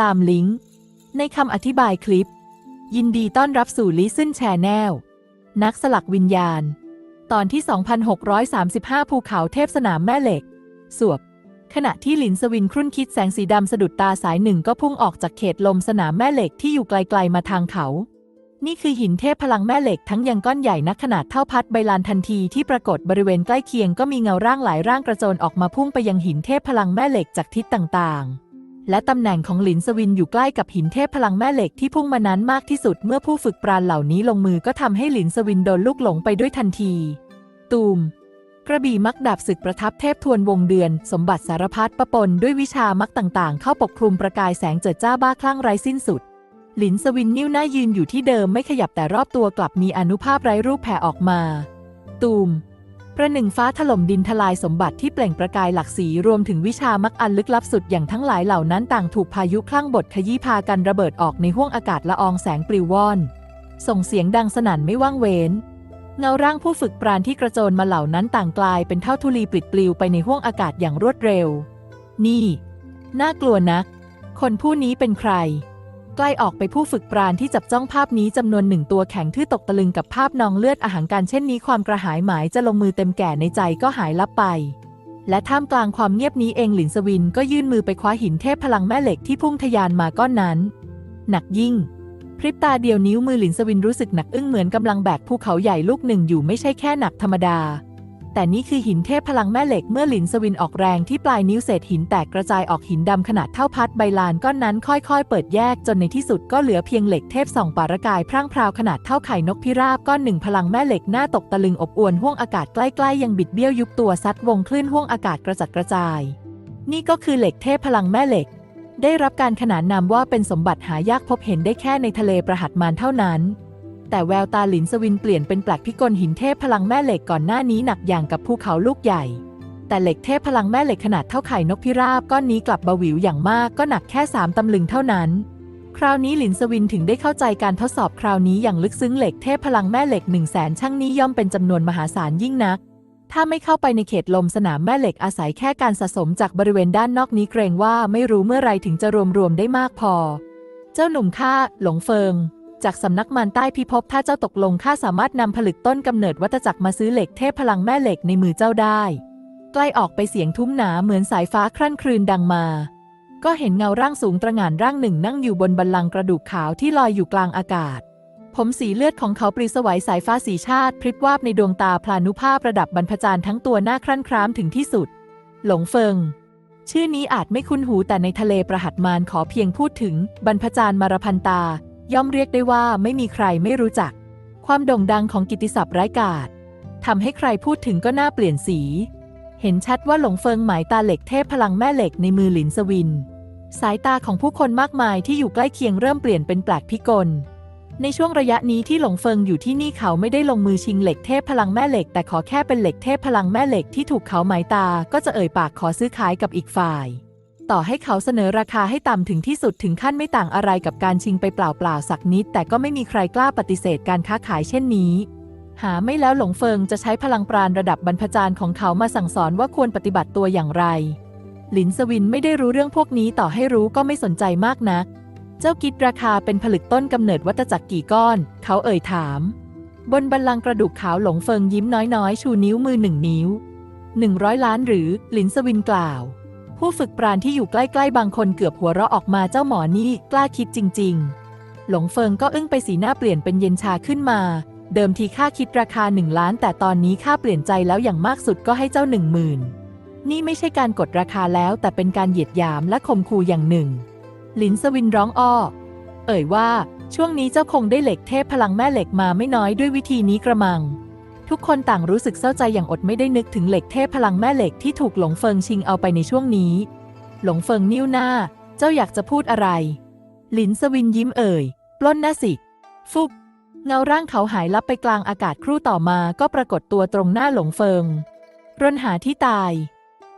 ตามลิงก์ ในคำอธิบายคลิป ยินดีต้อนรับสู่ Listen Channel นักสลักวิญญาณ ตอนที่ 2635 ภูเขาเทพสนามแม่เหล็ก สวบ ขณะที่หลินสวินครุ่นคิดแสงสีดำสะดุดตาสายหนึ่งก็พุ่งออกจากเขตลมสนามแม่เหล็กที่อยู่ไกลๆมาทางเขา นี่คือหินเทพพลังแม่เหล็กทั้งยังก้อนใหญ่นักขนาดเท่าพัดใบลานทันทีที่ปรากฏบริเวณใกล้เคียงก็มีเงาร่างหลายร่างกระโจนออกมาพุ่งไปยังหินเทพพลังแม่เหล็กจากทิศต่างๆ และตำแหน่งของหลินสวินอยู่ใกล้กับหินเทพพลังแม่เหล็กที่พุ่งมานั้นมากที่สุดเมื่อผู้ฝึกปราณเหล่านี้ลงมือก็ทำให้หลินสวินโดนลูกหลงไปด้วยทันที ตูม กระบี่มักดาบศึกประทับเทพทวนวงเดือน สมบัติสารพัดประปนด้วยวิชามักต่างๆ เข้าปกคลุมประกายแสงเจิดจ้าบ้าคลั่งไร้สิ้นสุดหลินสวินนิ้วหน้ายืนอยู่ที่เดิมไม่ขยับแต่รอบตัวกลับมีอนุภาพไร้รูปแผ่ออกมา ตูม ประหนึ่งฟ้าถล่มดินทลายสมบัติที่เปล่งประกายหลักสีรวมถึงวิชามักอันลึกลับสุดอย่างทั้งหลายเหล่านั้นต่างถูกพายุคลั่งบทขยี้พากันระเบิดออกในห้วงอากาศละอองแสงปลิวว่อน ส่งเสียงดังสนั่นไม่ว่างเว้นเงาร่างผู้ฝึกปราณที่กระโจนมาเหล่านั้นต่างกลายเป็นเท่าธุลีปลิดปลิวไปในห้วงอากาศอย่างรวดเร็ว นี่ น่ากลัวนัก คนผู้นี้เป็นใคร กล้ออกไปผู้ฝึกปราณที่จับจ้องภาพนี้จำนวนหนึ่งตัวแข็งทื่อตกตะลึงกับภาพนองเลือดอาหารการเช่นนี้ความกระหายหมายจะลงมือเต็มแก่ในใจก็หายลับไป และท่ามกลางความเงียบนี้เองหลินสวินก็ยื่นมือไปคว้าหินเทพพลังแม่เหล็กที่พุ่งทะยานมาก้อนนั้น หนักยิ่งพริบตาเดียวนิ้วมือหลินสวินรู้สึกหนักอึ้งเหมือนกำลังแบกภูเขาใหญ่ลูกหนึ่งอยู่ไม่ใช่แค่หนักธรรมดา แต่นี่คือหินเทพพลังแม่เหล็กเมื่อหลินสวินออกแรงที่ปลายนิ้วเศษหินแตกกระจายออกหินดำขนาดเท่าพัดใบลานก้อนนั้นค่อยๆ เปิดแยกจนในที่สุดก็เหลือเพียงเหล็กเทพส่องปารกายพร่างพราวขนาดเท่าไข่นกพิราบก้อนหนึ่งพลังแม่เหล็กหน้าตกตะลึงอบอวนห้วงอากาศใกล้ๆ ยังบิดเบี้ยวยุบตัวซัดวงคลื่นห้วงอากาศกระจัดกระจาย นี่ก็คือเหล็กเทพพลังแม่เหล็ก ได้รับการขนานนามว่าเป็นสมบัติหายากพบเห็นได้แค่ในทะเลประหัตมารเท่านั้น แต่แววตาหลินสวินเปลี่ยนเป็นแปลกพิกลหินเทพพลังแม่เหล็กก่อนหน้านี้หนักอย่างกับภูเขาลูกใหญ่ แต่เหล็กเทพพลังแม่เหล็กขนาดเท่าไข่นกพิราบก้อนนี้กลับเบาหวิวอย่างมากก็หนักแค่สามตำลึงเท่านั้น คราวนี้หลินสวินถึงได้เข้าใจการทดสอบคราวนี้อย่างลึกซึ้งเหล็กเทพพลังแม่เหล็กหนึ่งแสนช่างนี้ย่อมเป็นจำนวนมหาศาลยิ่งนัก ถ้าไม่เข้าไปในเขตลมสนามแม่เหล็กอาศัยแค่การสะสมจากบริเวณด้านนอกนี้เกรงว่าไม่รู้เมื่อไรถึงจะรวมรวมได้มากพอ เจ้าหนุ่มข้าหลงเฟิง จากสำนักมันใต้พิภพถ้าเจ้าตกลงข้าสามารถนำผลึกต้นกำเนิดวัตจักรมาซื้อเหล็กเทพพลังแม่เหล็กในมือเจ้าได้ ใกล้ออกไปเสียงทุ้มหนาเหมือนสายฟ้าครั่นครืนดังมา ก็เห็นเงาร่างสูงตระหง่านร่างหนึ่งนั่งอยู่บนบัลลังก์กระดูกขาวที่ลอยอยู่กลางอากาศ ผมสีเลือดของเขาปลิสวัยสายฟ้าสีชาติ พริบวาบในดวงตาพลานุภาพระดับบรรพจารย์ทั้งตัวหน้าครั่นครามถึงที่สุด หลงเฟิงชื่อนี้อาจไม่คุ้นหูแต่ในทะเลประหัตมารขอเพียงพูดถึงบรรพจารย์มารพันตา ย่อมเรียกได้ว่าไม่มีใครไม่รู้จัก ความโด่งดังของกิติศัพท์ร้ายกาจทำให้ใครพูดถึงก็น่าเปลี่ยนสี เห็นชัดว่าหลงเฟิงหมายตาเหล็กเทพพลังแม่เหล็กในมือหลินสวิน สายตาของผู้คนมากมายที่อยู่ใกล้เคียงเริ่มเปลี่ยนเป็นแปลกพิกล ในช่วงระยะนี้ที่หลงเฟิงอยู่ที่นี่เขาไม่ได้ลงมือชิงเหล็กเทพพลังแม่เหล็ก แต่ขอแค่เป็นเหล็กเทพพลังแม่เหล็กที่ถูกเขาหมายตาก็จะเอ่ยปากขอซื้อขายกับอีกฝ่าย ต่อให้เขาเสนอราคาให้ต่ำถึงที่สุดถึงขั้นไม่ต่างอะไรกับการชิงไปเปล่าๆสักนิด แต่ก็ไม่มีใครกล้าปฏิเสธการค้าขายเช่นนี้ หาไม่แล้วหลงเฟิงจะใช้พลังปราณระดับบรรพจารย์ของเขามาสั่งสอนว่าควรปฏิบัติตัวอย่างไร หลินสวินไม่ได้รู้เรื่องพวกนี้ต่อให้รู้ก็ไม่สนใจมากนัก เจ้าคิดราคาเป็นผลึกต้นกำเนิดวัตจักรกี่ก้อน เขาเอ่ยถาม บนบัลลังก์กระดูกขาวหลงเฟิงยิ้มน้อยๆ ชูนิ้วมือหนึ่งนิ้วหนึ่งร้อยล้านหรือหลินสวินกล่าว ผู้ฝึกปราณที่อยู่ใกล้ๆ บางคนเกือบหัวเราะออกมาเจ้าหมอนี่กล้าคิดจริง ๆ หลงเฟิงก็อึ้งไปสีหน้าเปลี่ยนเป็นเย็นชาขึ้นมา เดิมทีค่าคิดราคาหนึ่งล้าน แต่ตอนนี้ค่าเปลี่ยนใจแล้วอย่างมากสุดก็ให้เจ้าหนึ่งหมื่นนี่ไม่ใช่การกดราคาแล้วแต่เป็นการเหยียดหยามและข่มขู่อย่างหนึ่งหลินสวินร้องอ้อ เอ่ยว่า ช่วงนี้เจ้าคงได้เหล็กเทพพลังแม่เหล็กมาไม่น้อยด้วยวิธีนี้กระมัง ทุกคนต่างรู้สึกเศร้าใจอย่างอดไม่ได้นึกถึงเหล็กเทพพลังแม่เหล็กที่ถูกหลงเฟิงชิงเอาไปในช่วงนี้ หลงเฟิงนิ้วหน้า เจ้าอยากจะพูดอะไร หลินสวินยิ้มเอ่ย ปล้นน้าสิ ฟุบ เงาร่างเขาหายลับไปกลางอากาศครู่ต่อมาก็ปรากฏตัวตรงหน้าหลงเฟิง ร่นหาที่ตาย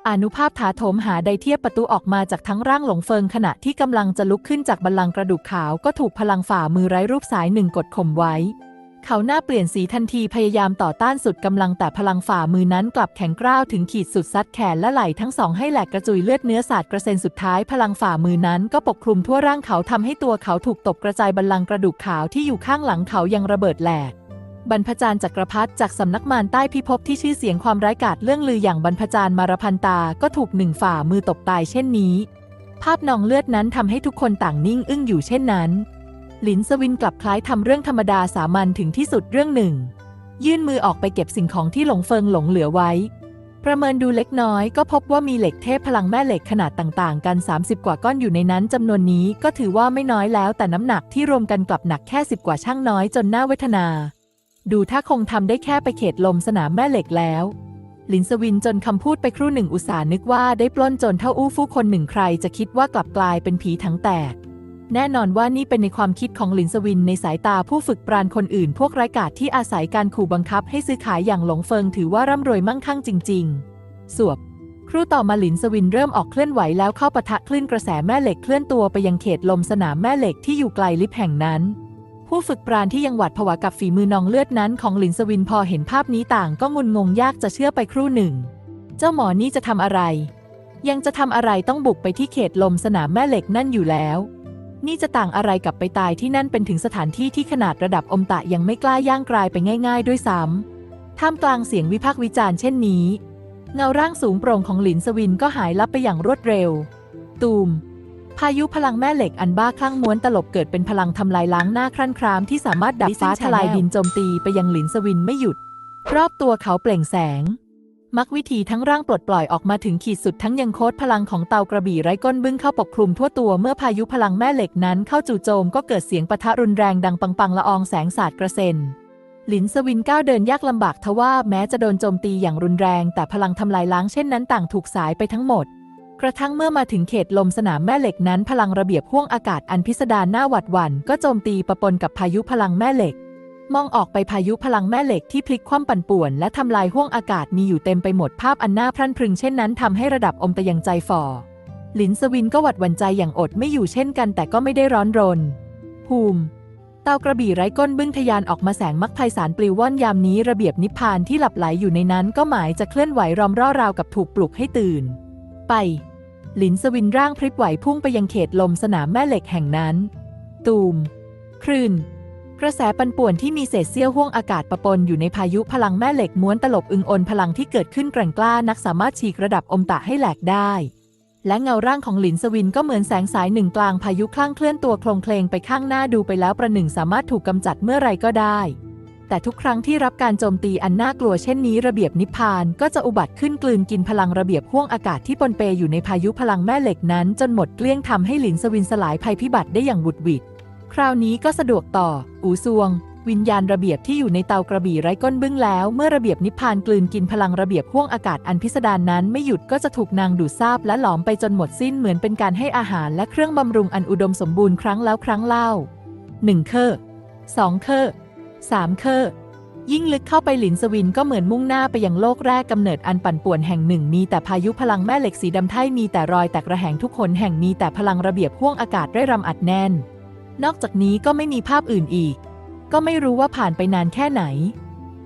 อนุภาพถาโถมหาใดเทียบประตูออกมาจากทั้งร่างหลงเฟิงขณะที่กำลังจะลุกขึ้นจากบัลลังก์กระดูกขาวก็ถูกพลังฝ่ามือไร้รูปสายหนึ่งกดข่มไว้ เขาหน้าเปลี่ยนสีทันทีพยายามต่อต้านสุดกำลังแต่พลังฝ่ามือนั้นกลับแข็งกร้าวถึงขีดสุดซัดแขนและไหล่ทั้งสองให้แหลกกระจุยเลือดเนื้อสาดกระเซ็นสุดท้ายพลังฝ่ามือนั้นก็ปกคลุมทั่วร่างเขาทำให้ตัวเขาถูกตบกระจายบัลลังกระดูกขาวที่อยู่ข้างหลังเขายังระเบิดแหลกบรรพจารย์จักรพรรดิจากสำนักมารใต้พิภพที่ชื่อเสียงความร้ายกาจเรื่องลืออย่างบรรพจารย์มารพันตาก็ถูกหนึ่งฝ่ามือตบตายเช่นนี้ ภาพนองเลือดนั้นทำให้ทุกคนต่างนิ่งอึ้งอยู่เช่นนั้น หลินสวินกลับคล้ายทำเรื่องธรรมดาสามัญถึงที่สุดเรื่องหนึ่ง ยื่นมือออกไปเก็บสิ่งของที่หลงเฟิงหลงเหลือไว้ ประเมินดูเล็กน้อยก็พบว่ามีเหล็กเทพพลังแม่เหล็กขนาดต่างๆ กัน 30 กว่าก้อนอยู่ในนั้นจำนวนนี้ก็ถือว่าไม่น้อยแล้วแต่น้ำหนักที่รวมกันกลับหนักแค่สิบกว่าช่างน้อยจนน่าเวทนา ดูถ้าคงทำได้แค่ไปเขตลมสนามแม่เหล็กแล้วหลินสวินจนคำพูดไปครู่หนึ่งอุตส่าห์นึกว่าได้ปล้นจนเท่าอู้ฟู่คนหนึ่งใครจะคิดว่ากลับกลายเป็นผีทั้งแตก แน่นอนว่านี่เป็นในความคิดของหลินสวินในสายตาผู้ฝึกปราณคนอื่น พวกไร้กาจที่อาศัยการขู่บังคับให้ซื้อขายอย่างหลงเฟิงถือว่าร่ำรวยมั่งคั่งจริง ๆ สวบ ครู่ต่อมาหลินสวินเริ่มออกเคลื่อนไหวแล้วเข้าปะทะคลื่นกระแสแม่เหล็กเคลื่อนตัวไปยังเขตลมสนามแม่เหล็กที่อยู่ไกลลิบแห่งนั้น ผู้ฝึกปราณที่ยังหวาดผวากับฝีมือนองเลือดนั้นของหลินสวินพอเห็นภาพนี้ต่างก็งุนงงยากจะเชื่อไปครู่หนึ่ง เจ้าหมอนี่จะทำอะไร ยังจะทำอะไรต้องบุกไปที่เขตลมสนามแม่เหล็กนั่นอยู่แล้ว นี่จะต่างอะไรกับไปตายที่นั่นเป็นถึงสถานที่ที่ขนาดระดับอมตะยังไม่กล้าย่างกลายไปง่าย ๆ ด้วยซ้ำท่ามกลางเสียงวิพากษ์วิจารณ์เช่นนี้ เงาร่างสูงโปร่งของหลินสวินก็หายลับไปอย่างรวดเร็ว ตูม พายุพลังแม่เหล็กอันบ้าคลั่งม้วนตลบเกิดเป็นพลังทำลายล้างหน้าครั่นครามที่สามารถดับฟ้าทลายดินโจมตีไปยังหลินสวินไม่หยุด รอบตัวเขาเปล่งแสง มักวิธีทั้งร่างปลดปล่อยออกมาถึงขีดสุดทั้งยังโคตรพลังของเตากระบี่ไร้ก้นบึ้งเข้าปกคลุมทั่วตัวเมื่อพายุพลังแม่เหล็กนั้นเข้าจู่โจมก็เกิดเสียงปะทะรุนแรงดังปังๆละอองแสงสาดกระเซ็นหลินสวินก้าวเดินยากลำบากทว่าแม้จะโดนโจมตีอย่างรุนแรง แต่พลังทำลายล้างเช่นนั้นต่างถูกสายไปทั้งหมด กระทั่งเมื่อมาถึงเขตลมสนามแม่เหล็กนั้น พลังระเบียบห่วงอากาศอันพิสดารหน้าหวัดหวั่นก็โจมตีปะปนกับพายุพลังแม่เหล็ก มองออกไปพายุพลังแม่เหล็กที่พลิกคว่ำปั่นป่วน และทำลายห่วงอากาศมีอยู่เต็มไปหมดภาพอันน่าพรั่นพรึงเช่นนั้นทำให้ระดับอมตะยังใจฝ่อหลินสวินก็หวัดหวั่นใจอย่างอดไม่อยู่เช่นกันแต่ก็ไม่ได้ร้อนรน ภูมิเตากระบี่ไร้ก้นบึ้งทะยานออกมาแสงมักไพศาลปลิวว่อนยามนี้ระเบียบนิพพานที่หลับไหลอยู่ในนั้นก็หมายจะเคลื่อนไหวรอมร่อราวกับถูกปลุกให้ตื่น ไป หลินสวินร่างพริบไหวพุ่งไปยังเขตลมสนามแม่เหล็กแห่งนั้น ตูม คลื่น กระแสปันป่วนที่มีเศษเสี้ยวห่วงอากาศปะปนอยู่ในพายุพลังแม่เหล็กม้วนตลบอึงอนพลังที่เกิดขึ้นแกร่งกล้านักสามารถฉีกระดับอมตะให้แหลกได้ และเงาร่างของหลินสวินก็เหมือนแสงสายหนึ่งกลางพายุคลั่งเคลื่อนตัวโคลงเคลงไปข้างหน้าดูไปแล้วประหนึ่งสามารถถูกกำจัดเมื่อไรก็ได้ แต่ทุกครั้งที่รับการโจมตีอันน่ากลัวเช่นนี้ระเบียบนิพพานก็จะอุบัติขึ้นกลืนกินพลังระเบียบห่วงอากาศที่ปนเปอยู่ในพายุพลังแม่เหล็กนั้น จนหมดเกลี้ยงทำให้หลินสวินสลายภัยพิบัติได้อย่างบุดหวิด คราวนี้ก็สะดวกต่อ อูซวง วิญญาณระเบียบที่อยู่ในเตากระบี่ไร้ก้นบึ้งแล้ว เมื่อระเบียบนิพพานกลืนกินพลังระเบียบห่วงอากาศอันพิสดารนั้นไม่หยุดก็จะถูกนางดูดซาบและหลอมไปจนหมดสิ้นเหมือนเป็นการให้อาหารและเครื่องบำรุงอันอุดมสมบูรณ์ครั้งแล้วครั้งเล่า1เคอร์2เคอร์3เคอยิ่งลึกเข้าไปหลินสวินก็เหมือนมุ่งหน้าไปยังโลกแรกกำเนิดอันปั่นป่วนแห่งหนึ่ง มีแต่พายุพลังแม่เหล็กสีดำไท่มีแต่รอยแตกระแหงทุกขนแห่งมีแต่พลังระเบียบห่วงอากาศได้รำอัดแน่น นอกจากนี้ก็ไม่มีภาพอื่นอีก ก็ไม่รู้ว่าผ่านไปนานแค่ไหน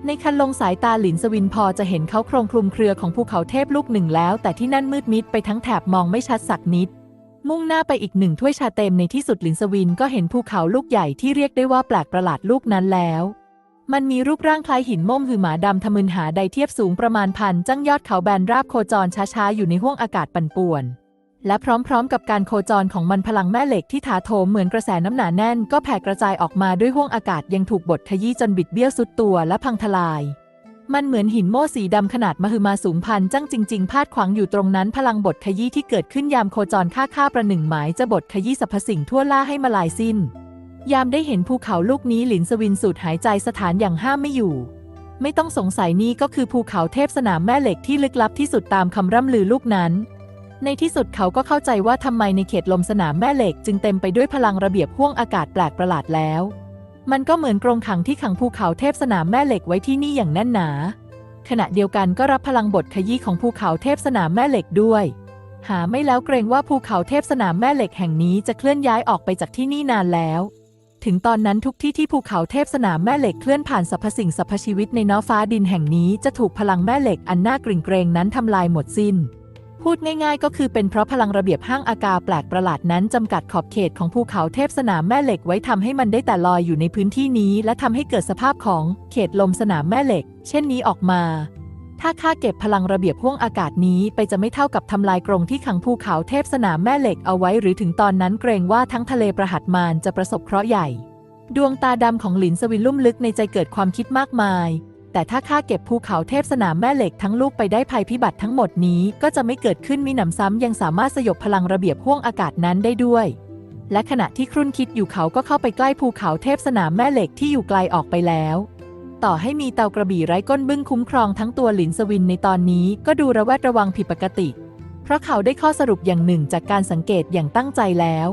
ในคันลงสายตาหลินสวินพอจะเห็นเขาโครงคลุมเครือของภูเขาเทพลูกหนึ่งแล้ว แต่ที่นั่นมืดมิดไปทั้งแถบมองไม่ชัดสักนิด มุ่งหน้าไปอีกหนึ่งถ้วยชาเต็มในที่สุดหลินสวินก็เห็นภูเขาลูกใหญ่ที่เรียกได้ว่าแปลกประหลาดลูกนั้นแล้วมันมีรูปร่างคล้ายหินม่มหือหมาดำทะมึนหาใดเทียบสูงประมาณพันจังยอดเขาแบนราบโคจรช้าๆ อยู่ในห้วงอากาศปั่นป่วน และพร้อมๆ กับการโคจรของมันพลังแม่เหล็กที่ถาโถมเหมือนกระแสน้ำหนาแน่น ก็แผ่กระจายออกมาด้วยห้วงอากาศยังถูกบดขยี้จนบิดเบี้ยวสุดตัวและพังทลาย มันเหมือนหินโม่สีดำขนาดมหึมาสูงพันจังจริง ๆ พาดขวางอยู่ตรงนั้นพลังบดขยี้ที่เกิดขึ้นยามโคจรฆ่าฆ่าประหนึ่งหมายจะบดขยี้สรรพสิ่งทั่วล่าให้มาลายสิ้น ยามได้เห็นภูเขาลูกนี้หลินสวินสูดหายใจสถานอย่างห้ามไม่อยู่ไม่ต้องสงสัยนี่ก็คือภูเขาเทพสนามแม่เหล็กที่ลึกลับที่สุดตามคำร่ำลือลูกนั้น ในที่สุดเขาก็เข้าใจว่าทำไมในเขตลมสนามแม่เหล็ก จึงเต็มไปด้วยพลังระเบียบห่วงอากาศแปลกประหลาดแล้ว มันก็เหมือนกรงขังที่ขังภูเขาเทพสนามแม่เหล็กไว้ที่นี่อย่างแน่นหนา ขณะเดียวกันก็รับพลังบทขยี้ของภูเขาเทพสนามแม่เหล็กด้วย หาไม่แล้วเกรงว่าภูเขาเทพสนามแม่เหล็กแห่งนี้จะเคลื่อนย้ายออกไปจากที่นี่นานแล้ว ถึงตอนนั้นทุกที่ที่ภูเขาเทพสนามแม่เหล็กเคลื่อนผ่านสรรพสิ่งสรรพชีวิตในน้อฟ้าดินแห่งนี้จะถูกพลังแม่เหล็กอันน่ากริ่งเกรงนั้นทำลายหมดสิ้น พูดง่ายๆ ก็คือเป็นเพราะพลังระเบียบห้างอากาแปลกประหลาดนั้นจำกัดขอบเขตของภูเขาเทพสนามแม่เหล็กไว้ทำให้มันได้แต่ลอยอยู่ในพื้นที่นี้ และทำให้เกิดสภาพของเขตลมสนามแม่เหล็ก เช่นนี้ออกมา ถ้าข้าเก็บพลังระเบียบห่วงอากาศนี้ไปจะไม่เท่ากับทำลายกรงที่ขังภูเขาเทพสนามแม่เหล็กเอาไว้หรือถึงตอนนั้นเกรงว่าทั้งทะเลประหัตมารจะประสบเคราะห์ใหญ่ ดวงตาดำของหลินสวินลุ่มลึกในใจเกิดความคิดมากมาย แต่ถ้าข้าเก็บภูเขาเทพสนามแม่เหล็กทั้งลูกไปได้ภัยพิบัติทั้งหมดนี้ก็จะไม่เกิดขึ้นมีหนำซ้ำยังสามารถสยบพลังระเบียบห่วงอากาศนั้นได้ด้วย และขณะที่ครุ่นคิดอยู่เขาก็เข้าไปใกล้ภูเขาเทพสนามแม่เหล็กที่อยู่ไกลออกไปแล้ว ต่อให้มีเตากระบี่ไร้ก้นบึ้งคุ้มครองทั้งตัวหลินสวินในตอนนี้ก็ดูระแวดระวังผิดปกติ เพราะเขาได้ข้อสรุปอย่างหนึ่งจากการสังเกตอย่างตั้งใจแล้ว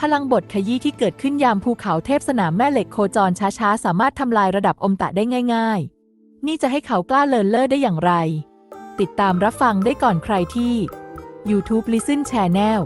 พลังบทขยี้ที่เกิดขึ้นยามภูเขาเทพสนามแม่เหล็กโคจรช้าๆ สามารถทำลายระดับอมตะได้ง่าย ๆ นี่จะให้เขากล้าเลินเล่อได้อย่างไร ติดตามรับฟังได้ก่อนใครที่ YouTube Listen Channel